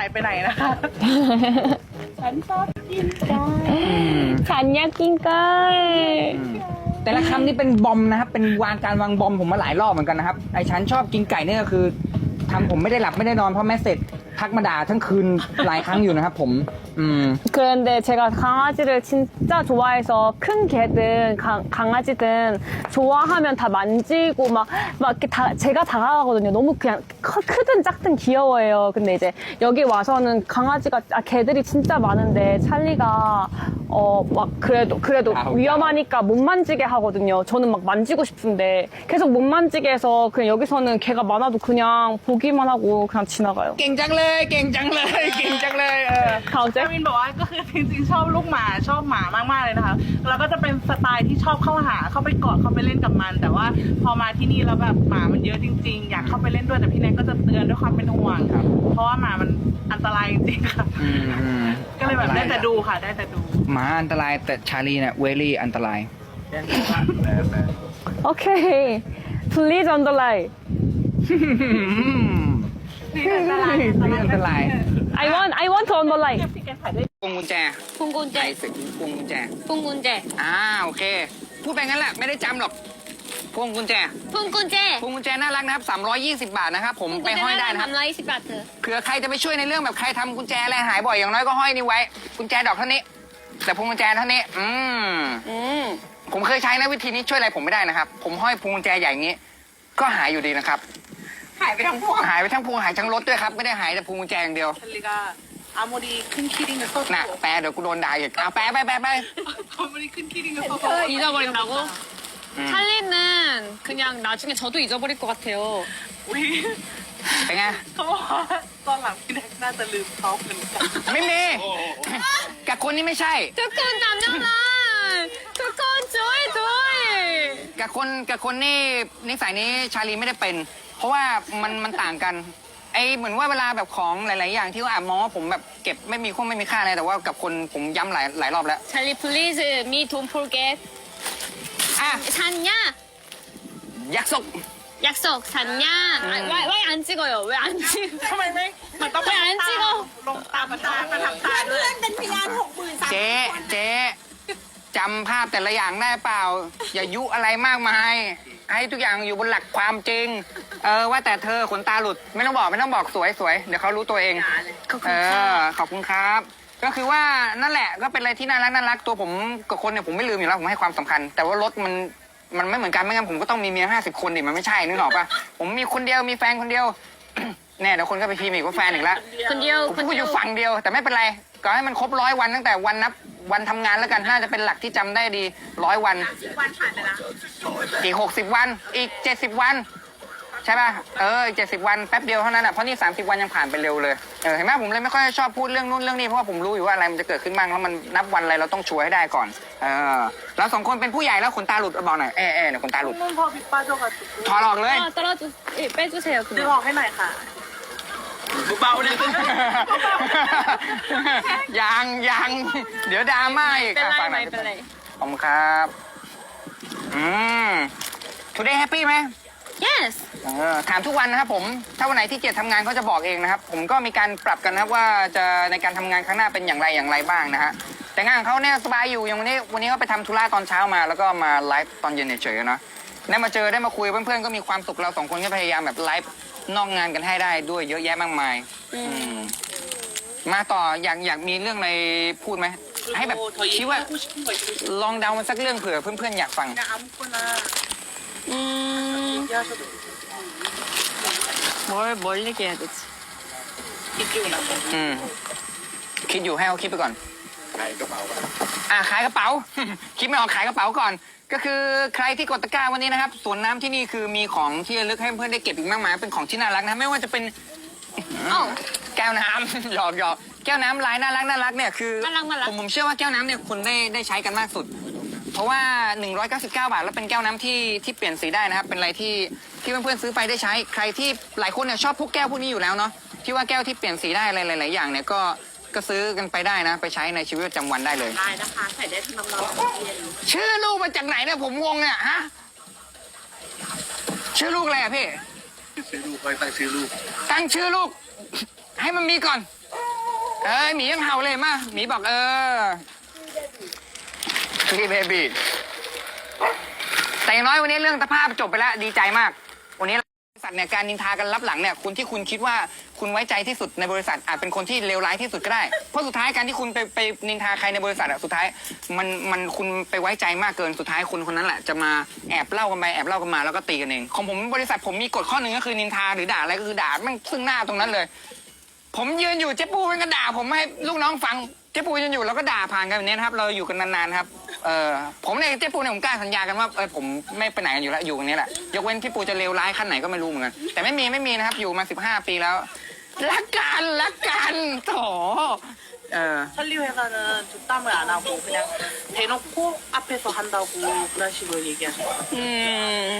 ายไปไหนนะคะ ฉันชอบกินไก่ฉันอยากกินไก่แต่ละคำนี่เป็นบอมนะครับ เป็นวางการวางบอมผมมาหลายรอบเหมือนกันนะครับไอ้ฉันชอบกินไก่เนี่ยก็คือทำผมไม่ได้หลับไม่ได้นอนเพราะแม่เสร็จทักมาด่าทั้งคืนหลายครั้งอยู่นะครับผม อืม 그런데 제가 강아지를 진짜 좋아해서 큰 개든 강, 강아지든 좋아하면 다 만지고 막, 막 이렇게 다 제가 다가가거든요. 너무 그냥 커- 크든 작든 귀여워해요. 근데 이제 여기 와서는 강아지가 아, 개들이 진짜 많은데 찰리가 어 막 그래도 그래도 아우, 위험하니까 못 만지게 하거든요. 저는 막 만지고 싶은데 계속 못 만지게 해서 그냥 여기서는 개가 많아도 그냥 보기만 하고 그냥 지나가요. เก่งจังเลย เยเก่งจังเลยเก่งจังเลยเออของเจมินบอกว่าก็คือจริงๆชอบลูกหมาชอบหมามากๆเลยนะคะเราก็จะเป็นสไตล์ที่ชอบเข้าหาเข้าไปกอดเข้าไปเล่นกับมัน แต่ว่าพอมาที่นี่เราแบบหมามันเยอะจริง ๆ อยากเข้าไปเล่นด้วยแต่พี่แนนก็จะเตือนด้วยความเป็นห่วงครับเพราะว่าหมามันอันตรายจริงๆค่ะอืก็เลยแบบได้แต่ดูค่ะ ได้แต่ดู หมาอันตรายแต่ชาลีเนี่ยเวลี่อันตรายโอเค Please on the light. นี่อันตรายไอวอนไอวอนโทนบอลไลท์พวงกุญแจพวงกุญแจไอ้สึพวงกุญแจ พุงกุญแจอ่าโอเค พูดไปงั้นแหละไม่ได้จำหรอก พวงกุญแจ พุงกุญแจพวงกุญแจน่ารักนะครับ320 บาทนะครับผมไปห้อยได้นะครับ ทำร้อยสิบบาทเถอะเผื่อใครจะไปช่วยในเรื่องแบบใครทำกุญแจอะไรหายบ่อยอย่างน้อยก็ห้อยนี่ไว้ กุญแจดอกเท่านี้ แต่พวงกุญแจเท่านี้ อืมอืมผมเคยใช้นะวิธีนี้ช่วยอะไรผมไม่ได้นะครับ ผมห้อยพวงกุญแจใหญ่องี้ ก็หายอยู่ดีนะครับ หายไปทั้งพวก หายไปทั้งพวงหายทั้งรถด้วยครับ ไม่ได้หายแต่พวงกุญแจอย่างเดียว 찰리가 아무리 큰 키링을 써도 น่ะแปลเดี๋ยวกูโดนด่าอีกเอาแปลไปแปลไป 아무리 큰 키링을 써도 잊어버린다고? 음. 찰리는 그냥 나중에 저도 잊어버릴 것 같아요 อุ้ย เป็นไง เขาบอกว่าตอนหลังพี่แนกน่าจะลืมเขาเหมือนกัน ไม่มีกับคนนี้ไม่ใช่ 두콘 남녀란 두콘 조이 조이 กับคนกับคนนี่นิสัยนี้ชาลีไม่ได้เป็น เพราะว่ามันมันต่างกัน ไอเหมือนว่าเวลาแบบของหลาย ๆ อย่างที่เขาอาจมองว่าผมแบบเก็บไม่มีคุ้มไม่มีค่าอะไรแต่ว่ากับคนผมย้ำหลายหลายรอบแล้ว 찰리 please me don't forget อ่ะ 샀냐? ยักษ์ศก 약속 샀냐? 아, 왜, 왜 안 찍어요? 왜 안 찍어? ทำไมไม่มันต้อง ไม่อ่านจริงเหรอ ลงตามประตาประทับตาด้วย เป็นพยานหกหมื่นสาม เจ๊เจ๊ จำภาพแต่ละอย่างได้เปล่า อย่ายุอะไรมากมาย ให้ทุกอย่างอยู่บนหลักความจริง เออว่าแต่เธอขนตาหลุด ไม่ต้องบอกไม่ต้องบอกสวยสวยเดี๋ยวเขารู้ตัวเอง ขอบเอคุณคอขอบคุณครับ ก็คือว่านั่นแหละก็เป็นอะไรที่น่ารักน่ารักตัวผมกับคนเนี่ยผมไม่ลืมอยู่แล้วผมให้ความสำคัญ แต่ว่ารถมันมันไม่เหมือนกันไม่งั้นผมก็ต้องมีเมียห้าสิบคนดิมันไม่ใช่นึกออกปะผมมีคนเดียวมีแฟนคนเดียว แน่แล้วคนก็ไปพิมพ์อีกว่าแฟนอีกแล้วคนเดียวผมอยู่ฝั่งเดียวแต่ไม่เป็นไร ก็ให้มันครบร้อยวันตั้งแต่วันนับวันทำงานแล้วกันน่าจะเป็นหลักที่จำได้ดีร้อยวัน วันผ่านไปแล้ว อีกหกสิบวัน อีกเจ็ดสิบวัน ใช่ป่ะ เออเจ็ดสิบวันแป๊บเดียวเท่านั้นอ่ะ เพราะนี่สามสิบวันยังผ่านไปเร็วเลย เออเห็นไหมผมเลยไม่ค่อยชอบพูดเรื่องนู้นเรื่องนี้เพราะว่าผมรู้อยู่ว่าอะไรมันจะเกิดขึ้นบ้างแล้วมันนับวันอะไรเราต้องชัวร์ให้ได้ก่อน เออเราสองคนเป็นผู้ใหญ่แล้วขนตาหลุดบอกหน่อยเออเออเดี๋ยวขนตาหลุด นุ่นพอพี่ป้าโจกับ ถอดออกเลย 아, 떨어주 예, 빼주세요 ดึง 그냥 ออกให้หน่อยค่ะ เบาๆเลยยังยังเดี๋ยวดราม่าอีกเป็นไรไหมเป็นไรผมครับ อืมทุก day happy ไหม yes ถามทุกวันนะครับผม ถ้าวันไหนที่เกียรติทำงานเขาจะบอกเองนะครับ ผมก็มีการปรับกันนะครับว่าจะในการทำงานครั้งหน้าเป็นอย่างไรอย่างไรบ้างนะฮะ แต่งานเขาเนี่ยสบายอยู่ อย่างวันนี้วันนี้ก็ไปทำธุระตอนเช้ามา แล้วก็มาไลฟ์ตอนเย็นเฉยๆนะได้มาเจอได้มาคุยเพื่อนๆก็มีความสุขเราสองคนก็พยายามแบบไลฟ์ นอกงานกันให้ได้ด้วยเยอะแยะมากมาย อืม มาต่ออยากอยากมีเรื่องอะไรพูดไหม ให้แบบคิดว่า พูดชื่อหน่อยสิ ลองเดามันสักเรื่องเผื่อเพื่อนๆอยากฟัง นะอามุกนะ 음, ย่าชด 뭘, 뭘 얘기해야 되지 คิดอยู่นะ อืม คิดอยู่ให้เขาคิดไปก่อน อ่าขายกระเป๋า คิดไม่ออกขายกระเป๋าก่อน ก็คือใครที่กดตะกร้าวันนี้นะครับสวนน้ำที่นี่คือมีของที่ระลึกให้เพื่อนได้เก็บอีกมากมายเป็นของที่น่ารักนะไม่ว่าจะเป็นอ้าว แก้วน้ำ หยอกหยอกแก้วน้ำลายน่ารักน่ารักเนี่ยคือน่ารักน่ารัก ผมผมเชื่อว่าแก้วน้ำเนี่ยคุณได้ได้ใช้กันมากสุด เพราะว่า 199 บาทแล้วเป็นแก้วน้ำที่ที่เปลี่ยนสีได้นะครับ เป็นอะไรที่ที่เพื่อนๆซื้อไปได้ใช้ ใครที่หลายคนเนี่ยชอบพวกแก้วพวกนี้อยู่แล้วเนาะที่ว่าแก้วที่เปลี่ยนสีได้อะไรหลายๆอย่างเนี่ยก็ ก็ซื้อกันไปได้นะ ไปใช้ในชีวิตประจำวันได้เลย ได้นะคะใส่ได้ทั้งน้ำร้อนเย็นชื่อลูกมาจากไหนเนี่ยผมงงเนี่ยฮะชื่อลูกอะไรอะพี่ชื่อลูกค่อยตั้งชื่อลูกตั้งชื่อลูก ให้มันมีก่อน เอ้ยหมียังเห่าเลยมาหมีบอกเออพี่เบบี้แต่อย่างน้อยวันนี้เรื่องสภาพจบไปแล้วดีใจมากวันนี้บริษั ทเนี่ยการนินทากันรับหลังเนี่ยคุณที่คุณคิดว่าคุณไว้ใจที่สุดในบริษัทอาจเป็นคนที่เลวร้ายที่สุดก็ได้ เพราะสุดท้ายการที่คุณไปไปนินทาใครในบริษัทอะสุดท้ายมันมันคุณไปไว้ใจมากเกินสุดท้ายคนคนนั้นแหละจะมาแอบเล่ากันไปแอบเล่ากันมาแล้วก็ตีกันเองของผมบริษัทผมมีกฎข้อหนึ่งก็คือนินทาหรือด่าอะไรก็คือด่าม่งซึ่งหน้าตรงนั้นเลย ผมยืนอยู่เจ๊ปูมันก็ด่า ผมให้ลูกน้องฟังเจ๊ปูยืนอยู่แล้วก็ด่าผ่านกันแบบนี้นะครับเราอยู่กันนานๆครับ เออผมเนี่ยเจ๊ปูเนี่ยผมกล้าสัญญากันว่าเออผมไม่ไปไหนกันอยู่แล้วอยู่กันนี้แหละยกเว้นพี่ปูจะเลวร้ายขั้นไหนก็ไม่รู้เหมือนกันแต่ไม่มีไม่มีนะครับ อยู่มาสิบห้าปีแล้วรักกันรักกันโถเออ 설리 회사는 뒷담을 안 하고 그냥 대놓고 앞에서 한다고 그런 식으로 얘기하셨어요. อืม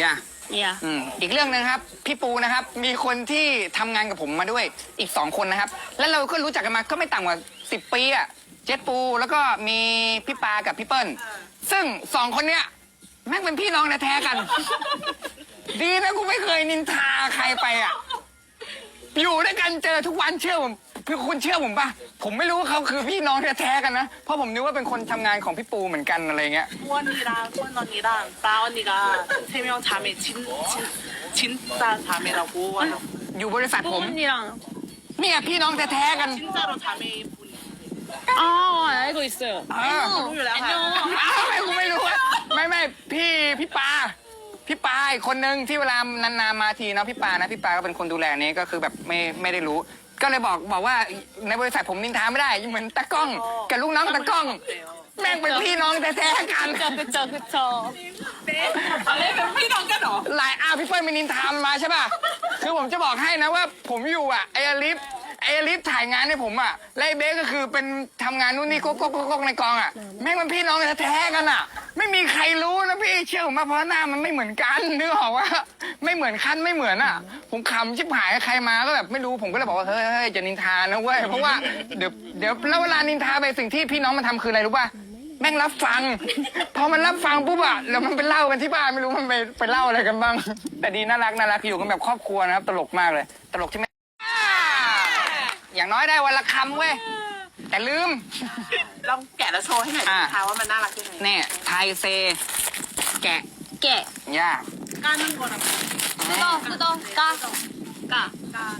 อย่า Yeah. อืมอีกเรื่องหนึงครับ พี่ปูนะครับ มีคนที่ทำงานกับผมมาด้วยอีกสองคนนะครับ แล้วเราก็รู้จักกันมาก็ไม่ต่ำกว่าสิบปีอะ เจ็ดปูแล้วก็มีพี่ปากับพี่เปิ้ลซึ่งสองคนเนี้ยแม่งเป็นพี่น้องแท้ๆกัน ดีนะกูไม่เคยนินทาใครไปอะอยู่ด้วยกันเจอทุกวันเชื่อผมคือคุณเชื่อผมปะผมไม่รู้ว่าเขาคือพี่น้องแท้ๆกันนะเพราะผมนึกว่าเป็นคนทำงานของพี่ปูเหมือนกันอะไรเงี้ย 후언이랑 후언 언니랑 나 언니가 세 명 자매 진, 진 진짜 자매라고 하셨어요. อยู่บริษัทผม 언니랑. เนี่ยพี่น้องแท้ๆกัน 진짜로 자매인 분이 이 อ๋อไอ้คุยเสิร์ฟอ่ารู้อยู่แล้วค่ะอ้าวทำไมกูไม่รู้ไม่ไม่พี่พี่ปาพี่ปาอีกคนนึงที่เวลานานๆมาทีเนาะพี่ปานะพี่ปาก็เป็นคนดูแลนี้ก็คือแบบไม่ไม่ได้รู้ ก็เลยบอกบอกว่าในบริษัทผมนินทาไม่ได้เหมือนตะก้อง กับลูกน้องตะก้อง แม่งเป็นพี่น้องแท้ๆกันเจะไปเจอคือจออะไรเป็นพี่น้องกันหรอ หลายอาพี่เปิ้ลม่นินทามาใช่ป่ะ คือผมจะบอกให้นะว่าผมอยู่อะไออลิฟ ไอลิฟถ่ายงานให้ผมอะไล่เบสก็คือเป็นทำงานนู่นนี่ก๊กก๊กก๊กก๊กในกองอะแม่งเป็นพี่น้องแท้ๆกันอะ ไม่มีใครรู้นะพี่เชื่อผมมาเพราะหน้ามันไม่เหมือนกันนึกออกว่าไม่เหมือนขั้นไม่เหมือนอะ ผมขำชิบหายใครมาก็แบบไม่รู้ผมก็เลยบอกว่าเฮ้ยเฮ้ยจะนินทานะเว้ยเพราะว่าเดี๋ยวเดี๋ยวแล้วเวลานินทาไปสิ่งที่พี่น้องมันทำคืออะไรรู้ป่ะแม่งรับฟัง พอมันรับฟังปุ๊บอะแล้วมันไปเล่ากันที่บ้านไม่รู้มันไปไปเล่าอะไรกันบ้าง แต่ดีน่ารักน่ารักอยู่กันแบบครอบครัวนะครับ ตลกมากเลย ตลกที่ อย่างน้อยได้วันละคำเว้ย แต่ลืม ลองแกะแล้วโชว์ให้หน่อยค่ะว่ามันน่ารักยังไงนี่ยไทยเซ แกะแกะยากก้านข้างบนอะนี่不动嘎嘎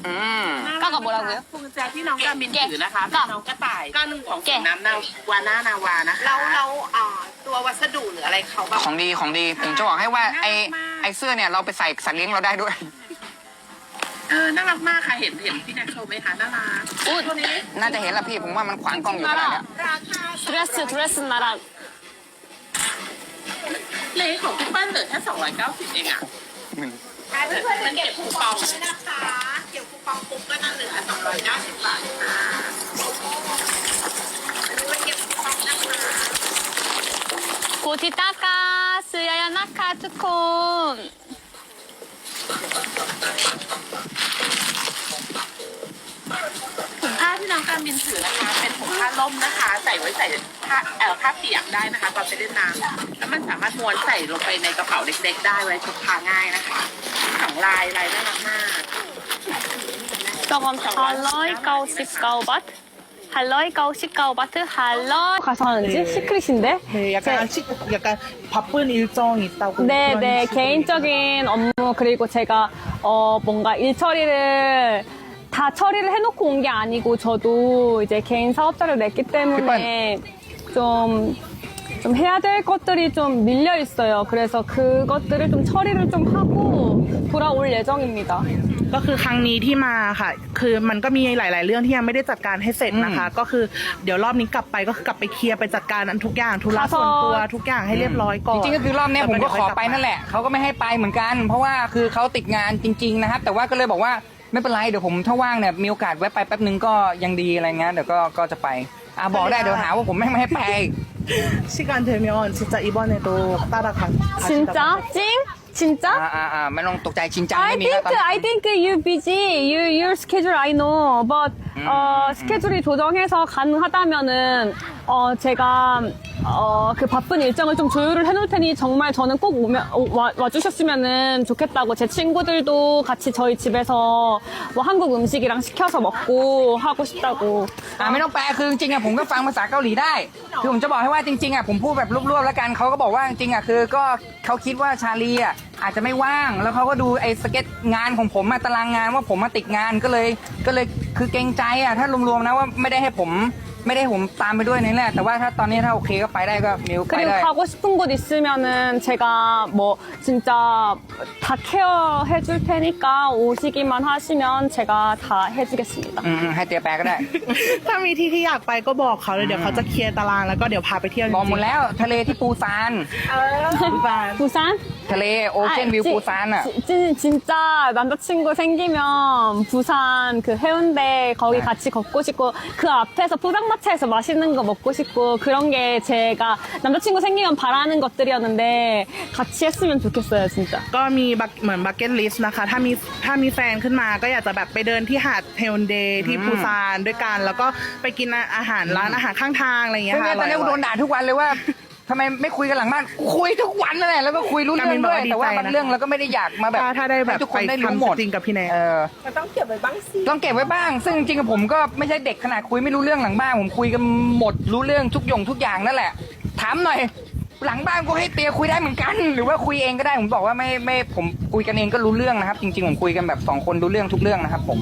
อืม ก้านกับบนเราเหรอพวงกุญแจที่น้องกามินถือนะคะเป็นน้องกระต่ายก้านหนึ่งของแกะ น้ำนาวาน่านาวานะคะแล้วเราอ่าตัววัสดุหรืออะไรเขาบ้างของดีของดี ผมจะบอกให้ว่าไอไอเสื้อเนี่ยเราไปใส่สัตว์เลี้ยงเราได้ด้วย เออน่ารักมากค่ะเห็นเห็นพี่แน็กโชว์ไหมคะน่ารักตัวนี้ น่าจะเห็นละพี่ผมว่ามันขวางกล้องอยู่ขนาดเนี้ย ราคา 드레스, 드레스 나랑. เลขของพี่เปิ้ลเหลือแค่290เองอ่ะ หนึ่ง มันเก็บคูปองนะคะเก็บคูปองปุ๊บก็นั่นเหลือ290บาทค่ะมันเก็บคูปองนะคะ 고티 따까, 쓰야야 나카, 투콘. ถุ าที่น้องการบินถือนะคะ เป็นถุงผ้าล่มนะคะ ใส่ไว้ใส่ผ้าเอ่อผ้าเปียกได้นะคะตอนไปเล่นน้ำแล้วมันสามารถม้วนใส่ลงไปในกระเป๋าเล็กๆ ได้ไว้พกพาง่ายนะคะสองลายลายน่ารักมาก 저건 할로이 까우시 까우바트. 할로이 까우시 까우바트. 할로이. 가서 하는지 시크릿인데. 네, 약간 시, 약간 바쁜 일정이 있다고. 네, 그런 네. 식으로 개인적인 업무 그리고 제가 어 뭔가 일 처리를 다 처리를 해놓고 온 게 아니고 저도 이제 개인 사업자를 냈기 때문에 좀. 좀 해야 될 것들이 좀 밀려 있어요. 그래서 그것들을 좀 처리를 좀 하고 돌아올 예정입니다. ก็คือครั้งนี้ที่มาค่ะ คือมันก็มีหลาย ๆ เรื่องที่ยังไม่ได้จัดการให้เสร็จนะคะ ก็คือเดี๋ยวรอบนี้กลับไปก็คือกลับไปเคลียร์ไปจัดการอันทุกอย่างธุระส่วนตัวทุกอย่างให้เรียบร้อยก่อน จริงๆก็คือรอบเนี้ยผมก็ขอไปนั่นแหละเขาก็ไม่ให้ไปเหมือนกัน เพราะว่าคือเขาติดงานจริง ๆ นะครับ แต่ว่าก็เลยบอกว่า ไม่เป็นไรเดี๋ยวผมถ้าว่างเนี่ยมีโอกาสแวะไปแป๊บนึงก็ยังดีอะไรเงี้ยเดี๋ยวก็ก็จะไปอ่ะบอกได้เดี๋ยวหาว่าผมไม่ไม่ให้ไป 시간 되면 진짜 이번에도 따라가. 진짜 찡? 진짜? อ่าอ่าอ่าไม่ต้องตกใจชินจัง I ไม่มีแล้ว think ตอนนี้ I think you busy. You your schedule I know. But 어, 스케줄이 조정해서 가능하다면은 어 제가 어그 바쁜 일정을 좀 조율을 해놓을 테니 정말 저는 꼭 오면 오- 와, 와주셨으면은 좋겠다고 제 친구들도 같이 저희 집에서 뭐 한국 음식이랑 시켜서 먹고 하고 싶다고. อ่าไม่ต้องแปลคือจริงๆอ่ะผมก็ฟังภาษาเกาหลีได้ คือผมจะบอกให้ว่าจริงๆอ่ะผมพูดแบบรวบๆแล้วกันเขาก็บอกว่าจริงๆอ่ะคือก็เขาคิดว่าชาลีอ่ะ อาจจะไม่ว่าง แล้วเขาก็ดูไอ้สเก็ตงานของผมมาตารางงานว่าผมมาติดงานก็เลย ก็เลยคือเกรงใจอะถ้ารวมๆนะว่าไม่ได้ให้ผม ไม่ได้ให้ผมตามไปด้วยนี่แหละแต่ว่าถ้าตอนนี้ถ้าโอเคก็ไปได้ก็มิวไป 그리고 ได้ 가고 싶은 곳 있으면은 제가 뭐 진짜 다 케어 해줄 테니까 오시기만 하시면 제가 다 해주겠습니다. อืมๆให้เตียแปลก็ได้ ถ้ามีที่ที่อยากไปก็บอกเขาเลยเดี๋ยวเขาจะเคลียร์ตารางแล้วก็เดี๋ยวพาไปเที่ยวจ บอกหม ริ ด ง แล้วทะเลที่ปูซาน ๆบ้าน 부산? ทะเลโอเชียน 아, วิว 지- ปูซานอ่ะ 지- 진, 진짜 남자친구 생기면 부산 그 해운대 거기 네. 같이 걷고 싶고 그 앞에서 포장 마차에서 맛있는 거 먹고 싶고 그런 게 제가 남자친구 생기면 바라는 것들이었는데 같이 했으면 좋겠어요 진짜 ก็มีบักเหมือนบักเก็ตลิสต์นะคะ ถ้ามีถ้ามีแฟนขึ้นมาก็อยากจะแบบไปเดินที่หาดเฮลเดย์ที่ปูซานด้วยกัน แล้วก็ไปกินอาหารร้านอาหารข้างทางอะไรอย่างเงี้ย ซึ่ง ค่ะ เนี่ยตอนนี้กูโดนด่าทุกวันเลยว่า ทำไมไม่คุยกันหลังบ้าน คุยทุกวันนั่นแหละแล้วก็คุยรู้เรื่องด้วย แต่ว่าบางเรื่องเราก็ไม่ได้อยากมาแบบถ้าถ้าได้แบบให้ทุกคไปนได้รู้หมดทำจริงกับพี่แนน เออต้องเก็บไว้บ้างสิ ต้องเก็บไว้บ้าง ซึ่งจริงๆกับผมก็ไม่ใช่เด็กขนาดคุยไม่รู้เรื่องหลังบ้าน ผมคุยกันหมดรู้เรื่องทุกอย่างทุกอย่างนั่นแหละ ถามหน่อย หลังบ้านก็ให้เตียคุยได้เหมือนกัน หรือว่าคุยเองก็ได้ ผมบอกว่าไม่ไม่ผมคุยกันเองก็รู้เรื่องนะครับ จริงๆผมคุยกันแบบสองคนรู้เรื่องทุกเรื่องนะครับผม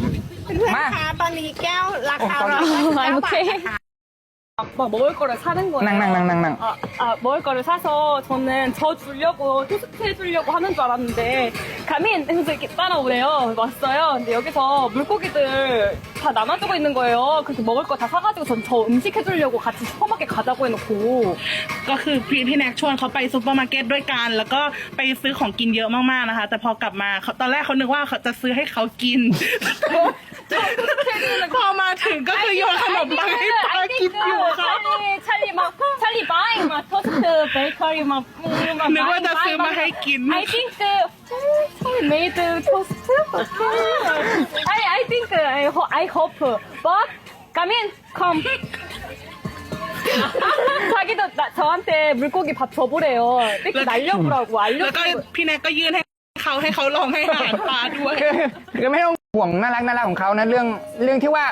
มาตอนนี้แก้วราคาตอนนี้ I'm okay 막 먹을 거를 사는 거예요. 낭낭낭낭낭. 아, 아, 먹을 거를 사서 저는 저 주려고 토스트 해주려고 하는 줄 알았는데 가민 그래서 이렇게 따라오래요. 왔어요. 근데 여기서 물고기들 다 나눠주고 있는 거예요. 그래서 먹을 거 다 사가지고 전 저 음식 해주려고 같이 슈퍼마켓 가자고 해놓고 ก็คือพี่พี่แนกชวนเขาไปซูเปอร์มาร์เก็ตด้วยกัน แล้วก็ไปซื้อของกินเยอะมากๆนะคะ แต่พอกลับมาเขาตอนแรกเขานึกว่าเขาจะซื้อให้เขากิน พอมาถึงก็คือโยนขนมปังให้ปากิน อยู่ค่ะ 찰리 찰리 막 찰리 바잉 막 토스트 베이커리 막 막นึกว่าจะซื้อมาให้กิน I think 찰리 made toast I I think I ho- I hope but 가민 come 자기도 나, 저한테 물고기 밥 줘보래요 이렇게 날려보라고 แล้วก็ 알려주고 พี่แนกก็ยื่นให้เขาให้เขาลองให้อาหารปลาด้วย คือคือไม่ต้องห่วงน่ารักน่ารักของเขานะเรื่องเรื่องที่ว่า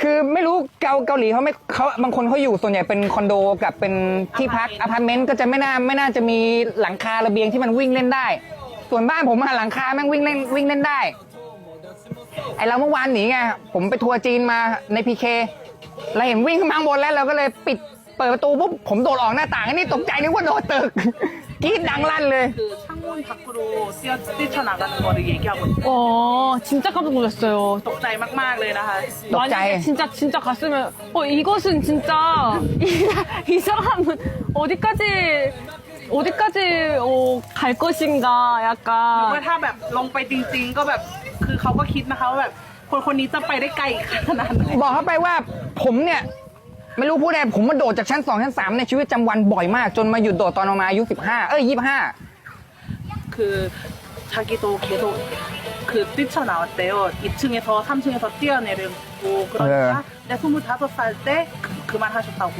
คือไม่รู้เกาเกาหลีเขาไม่เขาบางคนเขาอยู่ส่วนใหญ่เป็นคอนโดกับเป็นที่พักอพาร์ตเมนต์ก็จะไม่น่าไม่น่าจะมีหลังคาระเบียงที่มันวิ่งเล่นได้ ส่วนบ้านผมอะหลังคาแม่งวิ่งเล่นวิ่งเล่นได้ไอเราเมื่อวานหนีไงผมไปทัวร์จีนมาในพีเคเราเห็นวิ่งขึ้นมาข้างบนแล้วเราก็เลยปิดเปิดประตูปุ๊บผมโดดออกหน้าต่างอันนี้ตกใจนึกว่าโดดตึก กรีดดังลั่นเลย คือช่างมุ่นพักโรเซียติชนากันบริเยกิ 와 진짜 깜짝 놀랐어요 ตกใจมากๆเลยนะคะ 녹자에. 만약에 진짜 진짜 갔으면 어 이것은 진짜 이, 이 사람은 어디까지 어디까지 어, 갈 것인가 ว่า 약간 ถ้าแบบลงไปจริง ๆ ก็แบบคือเขาก็คิดนะคะว่าแบบคนคนนี้จะไปได้ไกลขนาดไหน บอกเขาไปว่าผมเนี่ย ไม่รู้พูดอะไรผมมาโดดจากชั้นสองชั้นสามในชีวิตประจำวันบ่อยมาก จนมาหยุดโดดตอนประมาณอายุสิบห้าเอ้ยยี่ห้า คือ자기도계속그 뛰쳐나왔대요. 2층에서 3층에서 뛰어내리고 그러니까 내 25살 때 그, 만 하셨다고.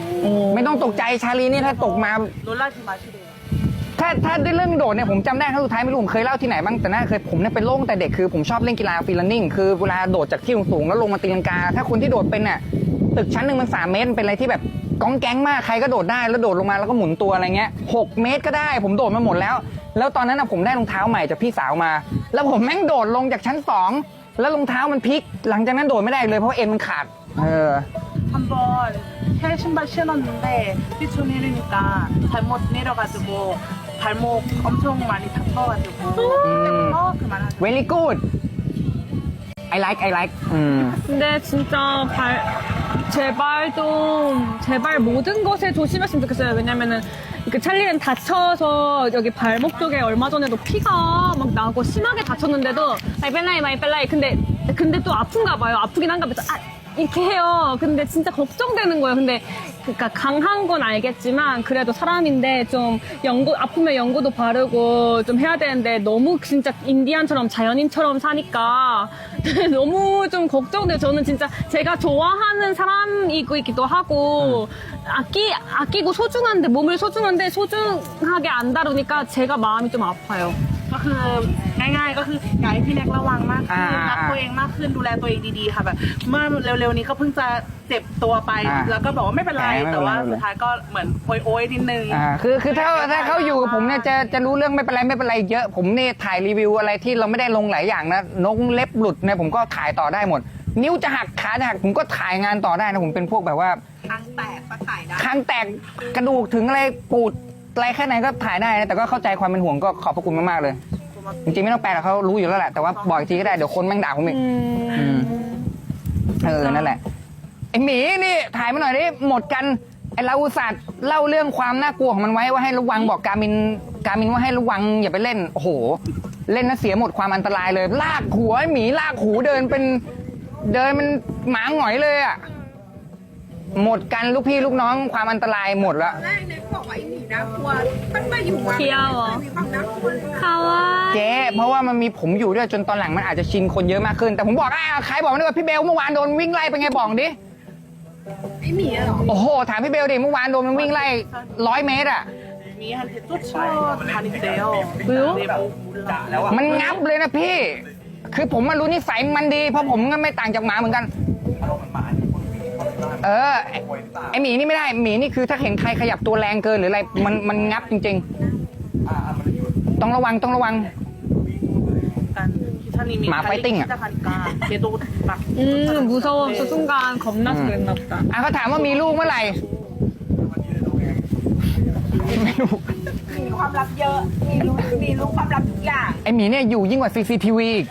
ไม่ต้องตกใจชาลีนี่ถ้าตกมา 놀라지 마시래요. ถ้าถ้าได้เรื่องโดดเนี่ยผมจำได้ครั้งสุดท้ายไม่รู้ผมเคยเล่าที่ไหนบ้างแต่น่าเคยผมเนี่ยเป็นโรคตั้งแต่เด็กคือผมชอบเล่นกีฬาฟรีลันนิ่งคือเวลาโดดจากที่สูงๆแล้วลงมาตีลังกา ถ้าคนที่โดดเป็นเนี่ย ตึกชั้นหนึ่งมันสามเมตรเป็นอะไรที่แบบก้องแก๊งมากใครก็โดดได้แล้วโดดลงมาแล้วก็หมุนตัวอะไรเงี้ยหกเมตรก็ได้ ผมโดดมาหมดแล้ว แล้วตอนนั้นนะผมได้รองเท้าใหม่จากพี่สาวมา แล้วผมแม่งโดดลงจากชั้นสองแล้วรองเท้ามันพลิก หลังจากนั้นโดดไม่ได้เลยเพราะเอ็นมันขาดเออ 한번 새 신발 신었는데 뛰쳐내리니까 잘못 내려가지고 발목 엄청 많이 다쳐가지고 그때부터 그만하셨어요. very good I like I like อืม 근데 진짜 발 제발 좀 제발 모든 것에 조심했으면 좋겠어요 왜냐면은 그 찰리는 다쳐서 여기 발목 쪽에 얼마 전에도 피가 막 나고 심하게 다쳤는데도 마이 뺄라이 마이 뺄라이 근데 근데 또 아픈가 봐요 아프긴 한가 봐요 아, 이렇게 해요. 근데 진짜 걱정되는 거예요. 근데 그러니까 강한 건 알겠지만 그래도 사람인데 좀 연고 아프면 연고도 바르고 좀 해야 되는데 너무 진짜 인디안처럼 자연인처럼 사니까 너무 좀 걱정돼요. 저는 진짜 제가 좋아하는 사람이기도 하고 아끼 아끼고 소중한데 몸을 소중한데 소중하게 안 다루니까 제가 마음이 좀 아파요. ก็คือง่าย ๆ ก็คืออยากให้พี่แน็กระวังมากขึ้นอ่ารักตัวเองมากขึ้นดูแลตัวเองดีๆค่ะแบบเมื่อเร็วๆนี้ก็เพิ่งจะเจ็บตัวไป อ่าแล้วก็บอกว่าไม่เป็นไรไม่เป็นไร แต่ว่าไม่เป็นไรสุดท้ายก็เหมือนโอยๆนิดนึง อ่าคือคือถ้าถ้าเขาอยู่กับผมเนี่ยจะจะรู้เรื่องไม่เป็นไรไม่เป็นไรเยอะผมนี่ถ่ายรีวิวอะไรที่เราไม่ได้ลงหลายอย่างนะนกเล็บหลุดเนี่ยผมก็ถ่ายต่อได้หมด นิ้วจะหักขาจะหักผมก็ถ่ายงานต่อได้นะผมเป็นพวกแบบว่าคางแตกก็ถ่ายได้ คางแตกกระดูกถึงอะไรปูดอะไรแค่ไหนก็ถ่ายได้นะแต่ก็เข้าใจความเป็นห่วงก็ขอบพระคุณมาก ๆ เลย จริงๆไม่ต้องแปลหรอกเขารู้อยู่แล้วแหละแต่ว่าบอกอีกทีก็ได้เดี๋ยวคนแม่งด่าผมอีกอืมเออนั่นแหละไอหมีนี่ถ่ายมาหน่อยดิหมดกันไอเราอุตส่าห์เล่าเรื่องความน่ากลัวของมันไว้ว่าให้ระวังบอกการมินการมินว่าให้ระวังอย่าไปเล่นโอ้โห เล่นนะเสียหมดความอันตรายเลย ลากหัวไอหมีลากหูเดินเป็นเดินเป็นหมาหงอยเลยอะ หมดกันลูกพี่ลูกน้องความอันตรายหมดแล้ว 귀여워. 가와. เจ๊เพราะว่ามันมีผมอยู่ด้วยจนตอนหลังมันอาจจะชินคนเยอะมากขึ้น แต่ผมบอกอ่ะใครบอกนะว่าพี่เบลเมื่อวานโดนวิ่งไล่เป็นไงบอกดิไอหมีเหรอโอ้โหถามพี่เบลดิเมื่อวานโดนมันวิ่งไล่ร้อยเมตรอ่ะ มีฮันเทตุชทานิเซล 왜요? มันงับเลยนะพี่ คือผมมารู้นิสัยมันดี เพราะผมก็ไม่ต่างจากหมาเหมือนกัน เออ ไอ้ไอหมีนี่ไม่ได้ หมีนี่คือถ้าเห็นใครขยับตัวแรงเกินหรืออะไร มันมันงับจริงๆ ต้องระวังต้องระวัง กันท่านี้มี หมา fighting อะ จะคันกาเคตูแบบ 음, 무서워서 순간 겁나서 그랬나 보다. อ่ะเขาถามว่ามีลูกเมื่อไหร่ ไม่รู้ มีความลับเยอะ มีรู้มีรู้ความลับทุกอย่าง ไอหมีเนี่ยอยู่ยิ่งกว่า CCTV อีก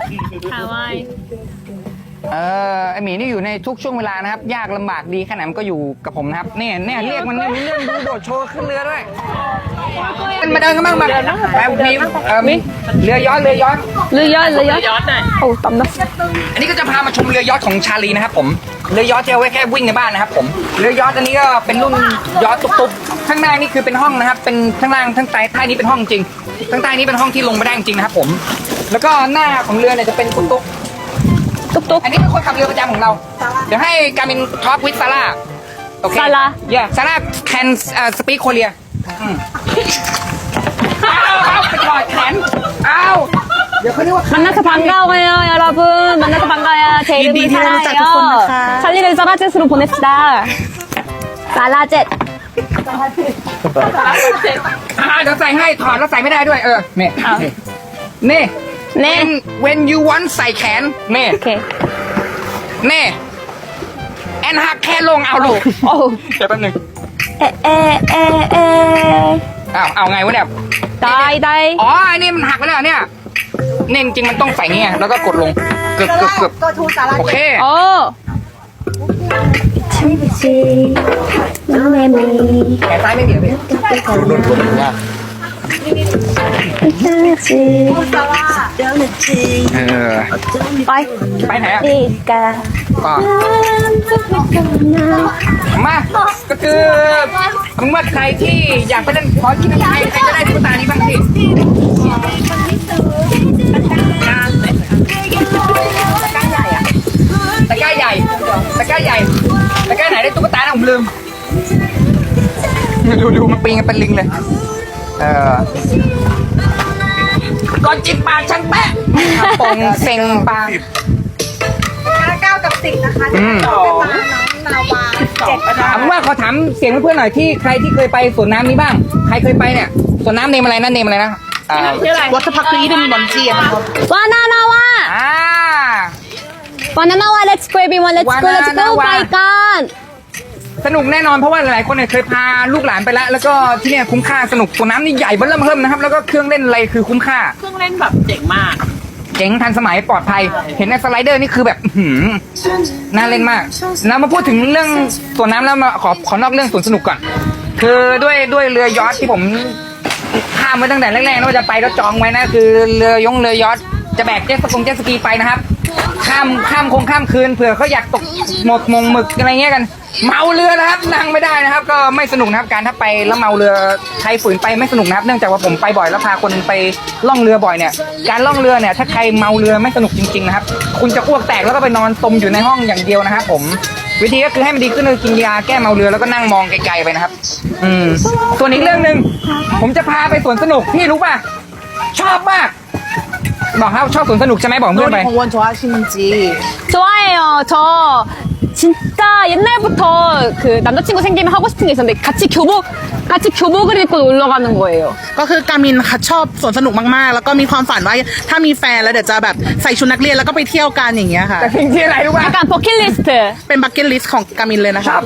가와이. เออไอหมีนี่อยู่ในทุกช่วงเวลานะครับ ยากลำบากดีขนาดมก็อยู่กับผมนะครับเนี่ยเนี่ยเรียกมันเรื่องดูโดดโชว์ขึ้นเรือด้วยมันมาเดินกันบ้างมาไปมีเออมีเรือยอดเรือยอดเรือยอดเรือยอดอนโอ้ตำนะอันนี้ก็จะพามาชมเรือยอดของชาลีนะครับผมเรือยอดที่เอาไว้แค่วิ่งในบ้านนะครับผมเรือยอดอันนี้ก็เป็นรุ่นยอดตุ๊บๆข้างหน้านี่คือเป็นห้องนะครับ เป็นข้างล่างทั้งใต้ใต้นี้เป็นห้องจริงทั้งใต้นี้เป็นห้องที่ลงไม่ได้จริงนะครับผม แล้วก็หน้าของเรือเนี่ยจะเป็นตุ๊บๆ 똑똑. อันนี้เป็นคนขับเรือประจำของเรา เดี๋ยวให้การมินทอล์กวิดซาร่าโอเค Salah yeah ซาร่า can uh, speak Korea อืมอ้าวเอาไปกอดแขนอ้าวเดี๋ยวเขาเรียกว่า 만나서 반가워요, 여러분. 만나서 반가워요. 제 이름은 인디 디자이너 짝꿍 사라예요. 콘나카. 찰리를 사라젯으로 보냅시다. 사라젯. อ่าเดี๋ยวใส่ให้ถอดแล้วใส่ไม่ได้ด้วย เออเนี่ยนี่ แน่ when you want ใส่แขนแน่เแน่แอนหักแค่ลงเอาลงโอ้เดี๋ยวแป๊บหนึงเอเอเอเออ้าวเอาไงวะเนี่ยตายตายอ๋อไอ้นี่มันหักไปแล้วเนี่ยเน่จริงมันต้องใส่เงี้ยแล้วก็กดลงเกือบเกือบเกือบตัวทูสาระโอเคโอ้ฉันจีน้องแม่มีแขนซ้ายไม่เดียวเลย โดนกดลงยาก เออ ไปไปไหนอะดีกาป่ะมาก็คือมึงว่าใครที่อยากไปเล่นขอที่ไหนใครจะได้ตุ๊กตานี้บ้างสิตะก้าใหญ่ตะก้าใหญ่ตะก้าไหนได้ตุ๊กตาหนังลืมดูดูมันปีงกันเป็นลิงเลย เออ ก่อนจิบปากช่างแปะปงเซ็งปางเก้ากับสิบนะคะที่น้องนาวาเจ็ดเอาเป็นว่าขอถามเสียงเพื่อนๆหน่อยที่ใครที่เคยไปสวนน้ำนี้บ้าง ใครเคยไปเนี่ยสวนน้ำเนมอะไรนะเนมอะไรนะอ่าวัดสะพักรีดมีบอลเจียบานานาว่าอ่า Banana let's grab one, let's go, let's go, ไปกัน สนุกแน่นอนเพราะว่าหลายๆคนเนี่ยเคยพาลูกหลานไปแล้ว แล้วก็ที่เนี่ยคุ้มค่าสนุกตัวน้ำนี่ใหญ่บ้เริ่มเพิ่มนะครับ แล้วก็เครื่องเล่นอะไรคือคุ้มค่า เครื่องเล่นแบบเจ๋งมาก เจ๋งทันสมัยปลอดภัย เห็นในสไลเดอร์นี่คือแบบหืมน่าเล่นมาก แล้วมาพูดถึงเรื่องสวนน้ำแล้วมาขอขอนอกเรื่องสวนสนุกก่อน คือด้วยด้วยเรือยอทที่ผมข้ามไว้ตั้งแต่แรกๆนะว่าจะไปแล้วจองไว้นะคือเรือยงเรือยอทจะแบกเจ็ตสกงเจ็ตสกีไปนะครับ ข้ามข้ามคงข้ามคืนเผื่อเขาอยากตกหมกมงหมึกอะไรเงี้ยกัน เมาเรือนะครับนั่งไม่ได้นะครับ ก็ไม่สนุกนะครับการถ้าไปแล้วเมาเรือใครฝืนไปไม่สนุกนะครับ เนื่องจากว่าผมไปบ่อยแล้วพาคนไปล่องเรือบ่อยเนี่ย การล่องเรือเนี่ย ถ้าใครเมาเรือไม่สนุกจริงๆนะครับ คุณจะอ้วกแตกแล้วก็ไปนอนตมอยู่ในห้องอย่างเดียวนะครับผมวิธีก็คือให้มันดีขึ้นคือกินยาแก้เมาเรือแล้วก็นั่งมองไกลๆไปนะครับ อืมส่วนอีกเรื่องหนึ่งผมจะพาไปสวนสนุกพี่รู้ป่ะชอบมาก บอกครับชอบสวนสนุกใช่ไหมบอกเพื่อนไป 놀이공원 좋아하시는지 좋아해요. 저 진짜 옛날부터 그 남자친구 생기면 하고 싶은 게 있었는데 같이 교복 같이 교복을 입고 놀러 가는 거예요. ก็คือกามินค่ะชอบสวนสนุกมากๆ แล้วก็มีความฝันว่าถ้ามีแฟนแล้วเดี๋ยวจะแบบใส่ชุดนักเรียนแล้วก็ไปเที่ยวกันอย่างเงี้ยค่ะ แต่สิ่งที่อะไรรู้ป่ะ 약간 버킷리스트. เป็นบักเก็ตลิสต์ของกามินเลยนะ ช คะ อบ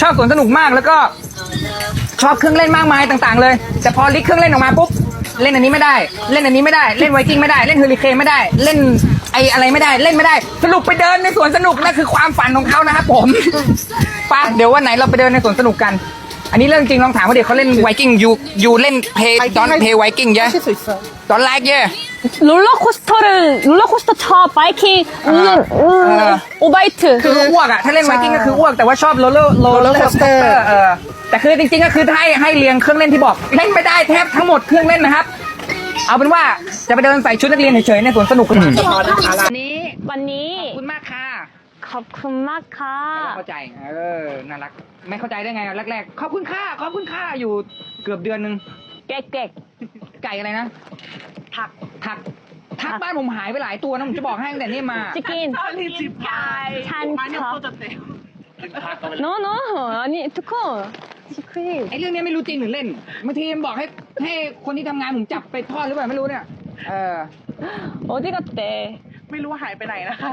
ชอบสวนสนุกมากแล้วก็ ชอบเครื่องเล่นมากมายต่างๆ เลย แต่พอลิกเครื่องเล่นออกมาปุ๊บ เล่นอันนี้ไม่ได้ เล่นอันนี้ไม่ได้ เล่นไวกิ้งไม่ได้ เล่นเฮอริเคนไม่ได้ เล่นไออะไรไม่ได้ เล่นไม่ได้ สรุปไปเดินในสวนสนุกนั่นคือความฝันของเขานะครับผมไป่ะเดี๋ยววันไหนเราไปเดินในสวนสนุกกัน อันนี้เรื่องจริงลองถามว่าเด็กเขาเล่นไวกิ้งยูยูเล่นเพย์ดอนเพย์ไวกิ้งเยอะที่สว 롤러코스터를 롤러코스터 차 바이킹 음, 음, 아. 오바이트 คืออ้วกอะถ้าเล่นไวกิ้งก็คืออ้วกแต่ว่าชอบโรลเลอร์โรลเลอร์คอสเตอร์เออแต่คือจริงๆก็คือให้ให้เลี้ยงเครื่องเล่นที่บอกเล่นไม่ได้แทบทั้งหมดเครื่องเล่นนะครับ เอาเป็นว่าจะไปเดินใส่ชุดนักเรียนเฉยๆในสวนสนุกกันตอนนี้ค่ะนี้ ขอบคุณมากค่ะ 커프마카 เข้าใจเออน่ารัก ไม่เข้าใจได้ไงแรกๆ ขอบคุณค่ะขอบคุณค่ะอยู่เกือบเดือนนึงเก๊깨 ไก่อะไรนะถักถักทักบ้านผมหายไปหลายตัวนะผมจะบอกให้ตั้งแต่นี่มา 치킨 찰리 집 파이 찬 많이 차. 없어졌대요. 노 노 아니 투코 치킨 ไอ้เรื่องเนี้ยไม่รู้จริงหรือเล่นบางทีมันบอกให้ให้คนที่ทำงานผมจับไปทอดหรือเปล่าไม่รู้เนี่ยเออ 어디 갔대 ไม่รู้ว่าหายไปไหนนะคะ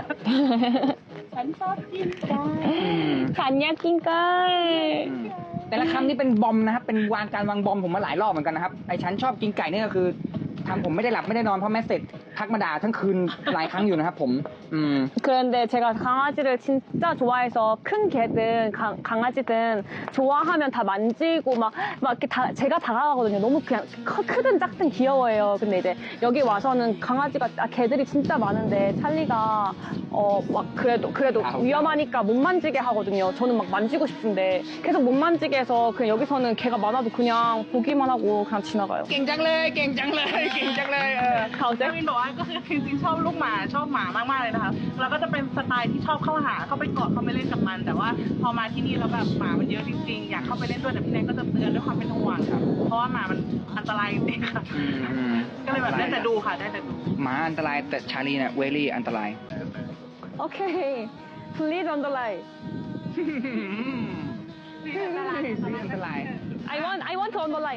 간야 낀깔 แต่ละครั้งนี่เป็นบอมนะครับเป็นวางการวางบอมผมมาหลายรอบเหมือนกันนะครับไอ้ฉันชอบกินไก่นี่ก็คือ ทำผมไม่ได้หลับไม่ได้นอนเพราะแมสเซจทักมาด่าทั้งคืนหลายครั้งอยู่นะครับผม อืม 그런데 제가 강아지를 진짜 좋아해서 큰 개든 강, 강아지든 좋아하면 다 만지고 막, 막 이렇게 다 제가 다가가거든요. 너무 그냥 커- 크든 작든 귀여워요. 근데 이제 여기 와서는 강아지가 아, 개들이 진짜 많은데 찰리가 어 막 그래도 그래도 위험하니까 못 만지게 하거든요. 저는 막 만지고 싶은데 계속 못 만지게 해서 그냥 여기서는 개가 많아도 그냥 보기만 하고 그냥 지나가요. เก่งจังเลย เก่งจังเลย เกิงจังเลยเออเขาจะวินบอกว่าก็คือจริงๆชอบลูกหมาชอบหมามากๆเลยนะคะแล้วก็จะเป็นสไตล์ที่ชอบเข้าหาเข้าไปเกาะเข้าไปเล่นกับมัน แต่ว่าพอมาที่นี่เราแบบหมามันเยอะจริงๆอยากเข้าไปเล่นด้วยแต่พี่แนนก็จะเตือนด้วยความเป็นห่วงครับเพราะว่าหมามันอันตรายจริงๆค่ะอืก็เลยแบบได้แต่ดูค่ะได้แต่ดู หมาอันตรายแต่ชาลีเนี่ยเวลี่อันตรายโอเคฟลีดอันตรายฟลีดอันตราย I want, I want on the line.